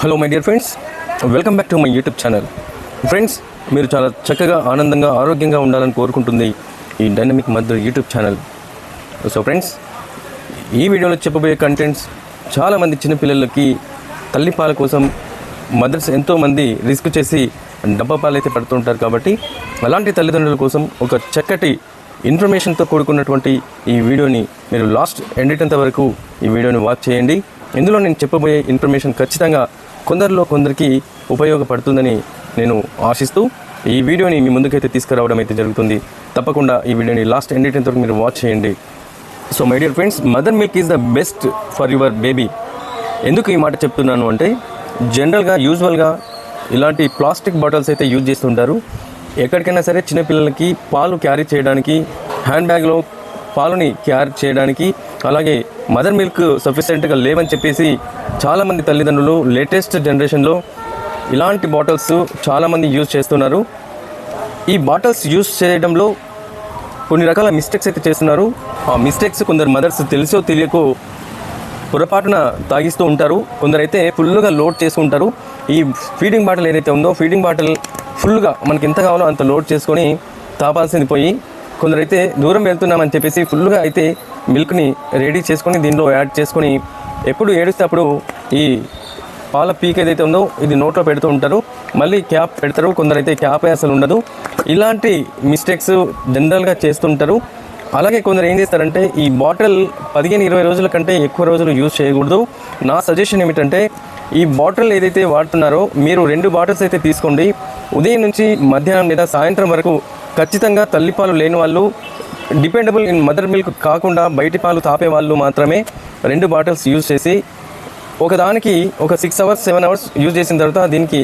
Hello my dear friends welcome back to my YouTube channel friends మీరు చాలా చక్కగా ఆనందంగా ఆరోగ్యంగా ఉండాలని కోరుకుంటుంది ఈ డైనమిక్ మధ్య యూట్యూబ్ ఛానల్ సో ఫ్రెండ్స్ ఈ వీడియోలో చెప్పబోయే కంటెంట్స్ చాలామంది చిన్నపిల్లలకి తల్లిపాల కోసం మదర్స్ ఎంతోమంది రిస్క్ చేసి డబ్బా పాలైతే పడుతుంటారు కాబట్టి అలాంటి తల్లిదండ్రుల కోసం ఒక చక్కటి ఇన్ఫర్మేషన్తో కూడుకున్నటువంటి ఈ వీడియోని మీరు లాస్ట్ ఎండిటంత వరకు ఈ వీడియోని వాచ్ చేయండి. ఇందులో నేను చెప్పబోయే ఇన్ఫర్మేషన్ ఖచ్చితంగా కొందరిలో కొందరికి ఉపయోగపడుతుందని నేను ఆశిస్తూ ఈ వీడియోని మీ ముందుకైతే తీసుకురావడం అయితే జరుగుతుంది. తప్పకుండా ఈ వీడియోని లాస్ట్ ఎండేటంత వరకు మీరు వాచ్ చేయండి. So my dear friends mother milk is the best for your baby ఎందుకు ఈ మాట చెప్తున్నాను అంటే జనరల్గా యూజువల్గా ఇలాంటి ప్లాస్టిక్ బాటిల్స్ అయితే యూజ్ చేస్తుంటారు. ఎక్కడికైనా సరే చిన్నపిల్లలకి పాలు క్యారీ చేయడానికి హ్యాండ్ బ్యాగ్లో పాలుని క్యారీ చేయడానికి అలాగే మదర్ మిల్క్ సఫిషియెంట్గా లేవని చెప్పేసి చాలామంది తల్లిదండ్రులు లేటెస్ట్ జనరేషన్లో ఇలాంటి బాటిల్స్ చాలామంది యూజ్ చేస్తున్నారు. ఈ బాటిల్స్ యూజ్ చేయడంలో కొన్ని రకాల మిస్టేక్స్ అయితే చేస్తున్నారు. ఆ మిస్టేక్స్ కొందరు మదర్స్ తెలుసో తెలియకో పొరపాటున తాగిస్తూ ఉంటారు. కొందరైతే ఫుల్గా లోడ్ చేసుకుంటారు ఈ ఫీడింగ్ బాటిల్ ఏదైతే ఉందో ఫీడింగ్ బాటిల్ ఫుల్గా మనకి ఎంత కావాలో అంత లోడ్ చేసుకొని తాపాల్సింది పోయి కొందరైతే దూరం వెళ్తున్నామని చెప్పేసి ఫుల్గా అయితే మిల్క్ని రెడీ చేసుకొని దీనిలో యాడ్ చేసుకొని ఎప్పుడు ఏడిస్తే అప్పుడు ఈ పాల పీక్ ఏదైతే ఉందో ఇది నోట్లో పెడుతూ ఉంటారు. మళ్ళీ క్యాప్ పెడతారు. కొందరైతే క్యాప్ అసలు ఉండదు. ఇలాంటి మిస్టేక్స్ జనరల్గా చేస్తుంటారు. అలాగే కొందరు ఏం చేస్తారంటే ఈ బాటిల్ పదిహేను ఇరవై రోజుల కంటే ఎక్కువ రోజులు యూజ్ చేయకూడదు. నా సజెషన్ ఏమిటంటే ఈ బాటిల్ ఏదైతే వాడుతున్నారో మీరు రెండు బాటిల్స్ అయితే తీసుకోండి. ఉదయం నుంచి మధ్యాహ్నం లేదా సాయంత్రం వరకు ఖచ్చితంగా తల్లిపాలు లేని వాళ్ళు డిపెండబుల్ ఇన్ మదర్ మిల్క్ కాకుండా బయటి పాలు తాపే వాళ్ళు మాత్రమే రెండు బాటిల్స్ యూజ్ చేసి ఒకదానికి ఒక six hours seven hours use చేసిన తర్వాత దీనికి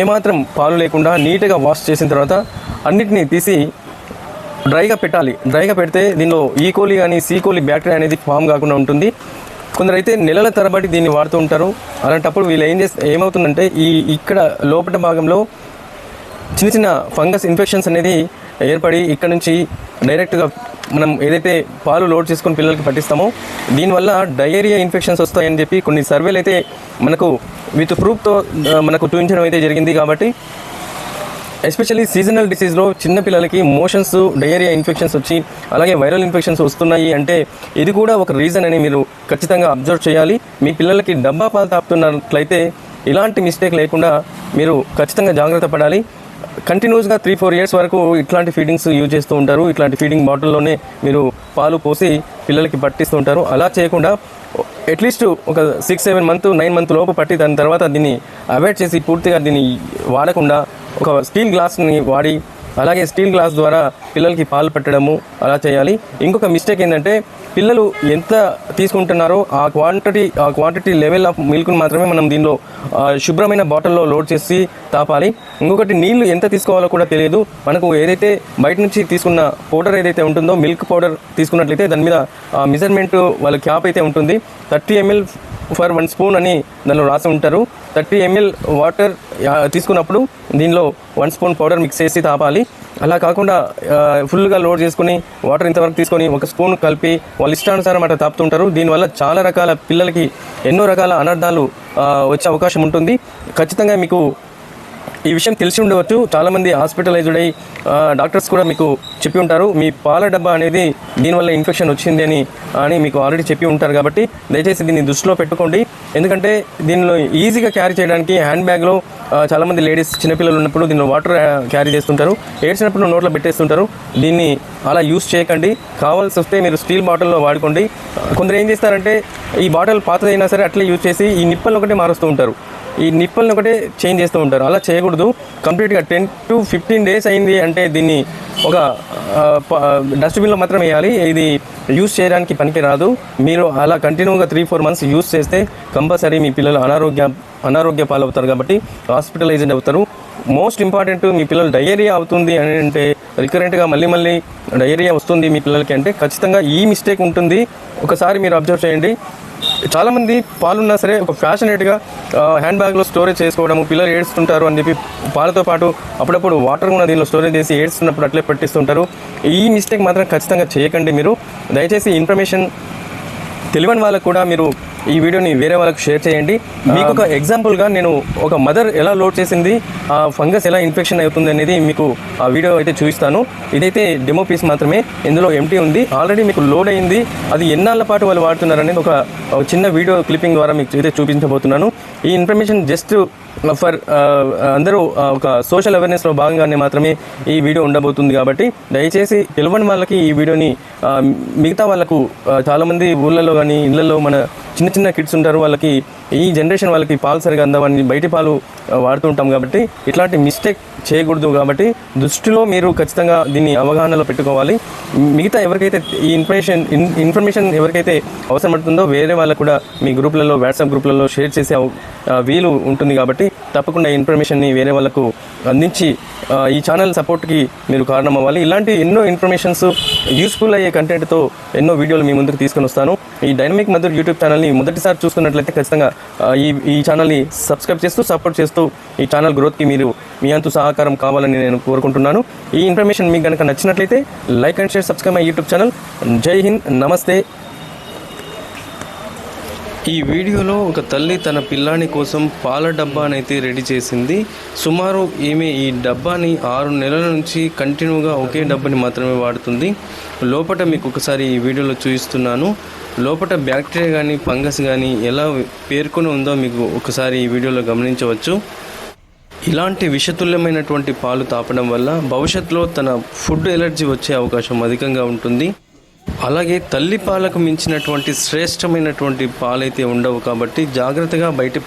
ఏమాత్రం పాలు లేకుండా నీట్గా వాష్ చేసిన తర్వాత అన్నిటినీ తీసి డ్రైగా పెట్టాలి. డ్రైగా పెడితే దీనిలో ఈకోలి కానీ సీకోలి బ్యాక్టీరియా అనేది ఫామ్ కాకుండా ఉంటుంది. కొందరైతే నెలల తరబడి దీన్ని వాడుతూ ఉంటారు. అలాంటప్పుడు వీళ్ళు ఏం చేస్తే ఏమవుతుందంటే ఈ ఇక్కడ లోపల భాగంలో చిన్న చిన్న ఫంగస్ ఇన్ఫెక్షన్స్ అనేది ఏర్పడి ఇక్కడ నుంచి డైరెక్ట్గా మనం ఏదైతే పాలు లోడ్ చేసుకొని పిల్లలకి పట్టిస్తామో దీనివల్ల డయేరియా ఇన్ఫెక్షన్స్ వస్తాయని చెప్పి కొన్ని సర్వేలు అయితే మనకు విత్ ప్రూఫ్తో మనకు చూపించడం అయితే జరిగింది కాబట్టి ఎస్పెషల్లీ సీజనల్ డిసీజ్లో చిన్న పిల్లలకి మోషన్స్ డయేరియా ఇన్ఫెక్షన్స్ వచ్చి అలాగే వైరల్ ఇన్ఫెక్షన్స్ వస్తున్నాయి అంటే ఇది కూడా ఒక రీజన్ అని మీరు ఖచ్చితంగా అబ్జర్వ్ చేయాలి. మీ పిల్లలకి డబ్బా పాలు తాపుతున్నట్లయితే ఇలాంటి మిస్టేక్ లేకుండా మీరు ఖచ్చితంగా జాగ్రత్త పడాలి. కంటిన్యూస్గా త్రీ ఫోర్ ఇయర్స్ వరకు ఇట్లాంటి ఫీడింగ్స్ యూజ్ చేస్తూ ఉంటారు. ఇట్లాంటి ఫీడింగ్ బాటిల్లోనే మీరు పాలు పోసి పిల్లలకి పట్టిస్తూ ఉంటారు. అలా చేయకుండా అట్లీస్ట్ ఒక six seven month nine month లోపు పట్టి దాని తర్వాత దీన్ని అవాయిడ్ చేసి పూర్తిగా దీన్ని వాడకుండా ఒక స్టీల్ గ్లాస్ని వాడి అలాగే స్టీల్ గ్లాస్ ద్వారా పిల్లలకి పాలు పెట్టడము అలా చేయాలి. ఇంకొక మిస్టేక్ ఏంటంటే పిల్లలు ఎంత తీసుకుంటున్నారో ఆ క్వాంటిటీ ఆ క్వాంటిటీ లెవెల్ ఆఫ్ మిల్క్ను మాత్రమే మనం దీనిలో శుభ్రమైన బాటిల్లో లోడ్ చేసి తాపాలి. ఇంకొకటి నీళ్ళు ఎంత తీసుకోవాలో కూడా తెలియదు. మనకు ఏదైతే బయట నుంచి తీసుకున్న పౌడర్ ఏదైతే ఉంటుందో మిల్క్ పౌడర్ తీసుకున్నట్లయితే దాని మీద మెజర్మెంట్ వాళ్ళ క్యాప్ అయితే ఉంటుంది. Thirty ML for one spoon అని దానిలో రాసి ఉంటారు. థర్టీ ఎంఎల్ వాటర్ తీసుకున్నప్పుడు దీనిలో వన్ స్పూన్ పౌడర్ మిక్స్ చేసి తాపాలి. అలా కాకుండా ఫుల్గా లోడ్ చేసుకుని వాటర్ ఇంతవరకు తీసుకొని ఒక స్పూన్ కలిపి వాళ్ళ ఇష్టానుసారం అట్లా తాపుతుంటారు. దీనివల్ల చాలా రకాల పిల్లలకి ఎన్నో రకాల అనర్థాలు వచ్చే అవకాశం ఉంటుంది. ఖచ్చితంగా మీకు ఈ విషయం తెలిసి ఉండవచ్చు. చాలామంది హాస్పిటలైజ్డ్ అయ్యి డాక్టర్స్ కూడా మీకు చెప్పి ఉంటారు. మీ పాల డబ్బా అనేది దీనివల్ల ఇన్ఫెక్షన్ వచ్చింది అని అని మీకు ఆల్రెడీ చెప్పి ఉంటారు కాబట్టి దయచేసి దీన్ని దృష్టిలో పెట్టుకోండి. ఎందుకంటే దీనిలో ఈజీగా క్యారీ చేయడానికి హ్యాండ్ బ్యాగ్లో చాలామంది లేడీస్ చిన్నపిల్లలు ఉన్నప్పుడు దీనిలో వాటర్ క్యారీ చేస్తుంటారు. ఏడ్చినప్పుడు నోట్లో పెట్టేస్తుంటారు. దీన్ని అలా యూస్ చేయకండి. కావాల్సి వస్తే మీరు స్టీల్ బాటిల్లో వాడుకోండి. కొందరు ఏం చేస్తారంటే ఈ బాటిల్ పాతదైనా సరే అట్లే యూజ్ చేసి ఈ నిప్పలు ఒకటే మారుస్తూ ఉంటారు. ఈ నిప్పల్ని ఒకటే చేంజ్ చేస్తూ ఉంటారు. అలా చేయకూడదు. కంప్లీట్గా టెన్ టు ఫిఫ్టీన్ డేస్ అయింది అంటే దీన్ని ఒక డస్ట్బిన్లో మాత్రం వేయాలి. ఇది యూస్ చేయడానికి పనికి రాదు మీరు అలా కంటిన్యూగా త్రీ ఫోర్ మంత్స్ యూస్ చేస్తే కంపల్సరీ మీ పిల్లలు అనారోగ్య అనారోగ్య పాలవుతారు కాబట్టి హాస్పిటలైజ్డ్ అవుతారు. మోస్ట్ ఇంపార్టెంట్ మీ పిల్లలు డయేరియా అవుతుంది అని అంటే రికరెంట్గా మళ్ళీ మళ్ళీ డయేరియా వస్తుంది మీ పిల్లలకి అంటే ఖచ్చితంగా ఈ మిస్టేక్ ఉంటుంది. ఒకసారి మీరు అబ్జర్వ్ చేయండి. చాలామంది పాలున్నా సరే ఒక ఫ్యాషనేట్గా హ్యాండ్ బ్యాగ్లో స్టోరేజ్ చేసుకోవడము పిల్లలు ఏడుస్తుంటారు అని చెప్పి పాలతో పాటు అప్పుడప్పుడు వాటర్ కూడా దీనిలో స్టోరేజ్ చేసి ఏడుస్తున్నప్పుడు అట్లే పెట్టిస్తుంటారు. ఈ మిస్టేక్ మాత్రం ఖచ్చితంగా చేయకండి మీరు. దయచేసి ఇన్ఫర్మేషన్ తెలియని వాళ్ళకు కూడా మీరు ఈ వీడియోని వేరే వాళ్ళకి షేర్ చేయండి. మీకు ఒక ఎగ్జాంపుల్గా నేను ఒక మదర్ ఎలా లోడ్ చేసింది ఆ ఫంగస్ ఎలా ఇన్ఫెక్షన్ అవుతుంది అనేది మీకు ఆ వీడియో అయితే చూపిస్తాను. ఇదైతే డెమో పీస్ మాత్రమే. ఇందులో ఎంటీ ఉంది. ఆల్రెడీ మీకు లోడ్ అయింది. అది ఎన్నాళ్ళ పాటు వాళ్ళు వాడుతున్నారు అనేది ఒక చిన్న వీడియో క్లిప్పింగ్ ద్వారా మీకు అయితే చూపించబోతున్నాను. ఈ ఇన్ఫర్మేషన్ జస్ట్ ఫర్ అందరూ ఒక సోషల్ అవేర్నెస్లో భాగంగానే మాత్రమే ఈ వీడియో ఉండబోతుంది కాబట్టి దయచేసి తెలియని వాళ్ళకి ఈ వీడియోని మిగతా వాళ్ళకు చాలామంది ఊళ్ళలో కానీ ఇళ్ళల్లో మన చిన్న చిన్న కిడ్స్ ఉంటారు వాళ్ళకి ఈ జనరేషన్ వాళ్ళకి పాలు సరిగా అందవని బయటి పాలు వాడుతుంటాం వాడుతూ ఉంటాం కాబట్టి ఇట్లాంటి మిస్టేక్ చేయకూడదు కాబట్టి దృష్టిలో మీరు ఖచ్చితంగా దీన్ని అవగాహనలో పెట్టుకోవాలి. మిగతా ఎవరికైతే ఈ ఇన్ఫర్మేషన్ ఇన్- ఇన్ఫర్మేషన్ ఎవరికైతే అవసరం పడుతుందో వేరే వాళ్ళకు కూడా మీ గ్రూప్లలో వాట్సాప్ గ్రూప్లలో షేర్ చేసే వీలు ఉంటుంది కాబట్టి తప్పకుండా ఈ ఇన్ఫర్మేషన్ని వేరే వాళ్ళకు అందించి ఈ ఛానల్ సపోర్ట్కి మీరు కారణం అవ్వాలి ఇలాంటి ఎన్నో ఇన్ఫర్మేషన్స్ యూస్ఫుల్ అయ్యే కంటెంట్తో ఎన్నో వీడియోలు మీ ముందుకు తీసుకొని వస్తాను. ఈ డైనమిక్ మధుర్ యూట్యూబ్ ఛానల్ని మొదటిసారి చూస్తున్నట్లయితే ఖచ్చితంగా ఈ ఈ ఛానల్ని సబ్స్క్రైబ్ చేస్తూ సపోర్ట్ చేస్తూ ఈ ఛానల్ గ్రోత్కి మీరు మీ అంతు సహకారం కావాలని నేను కోరుకుంటున్నాను. ఈ ఇన్ఫర్మేషన్ మీకు కనుక నచ్చినట్లయితే like and share subscribe my YouTube channel. జై హింద్ నమస్తే. ఈ వీడియోలో ఒక తల్లి తన పిల్లాని కోసం పాల డబ్బానైతే రెడీ చేసింది. సుమారు ఈమె ఈ డబ్బాని ఆరు నెలల నుంచి కంటిన్యూగా ఒకే డబ్బాని మాత్రమే వాడుతుంది. లోపల మీకు ఒకసారి ఈ వీడియోలో చూపిస్తున్నాను. లోపల బ్యాక్టీరియా కానీ ఫంగస్ కానీ ఎలా పేర్కొని ఉందో మీకు ఒకసారి ఈ వీడియోలో గమనించవచ్చు. ఇలాంటి విషతుల్యమైనటువంటి పాలు తాపడం వల్ల భవిష్యత్తులో తన ఫుడ్ ఎలర్జీ వచ్చే అవకాశం అధికంగా ఉంటుంది. అలాగే తల్లి పాలకు మించినటువంటి శ్రేష్టమైనటువంటి పాలైతే ఉండవు కాబట్టి జాగ్రత్తగా బయట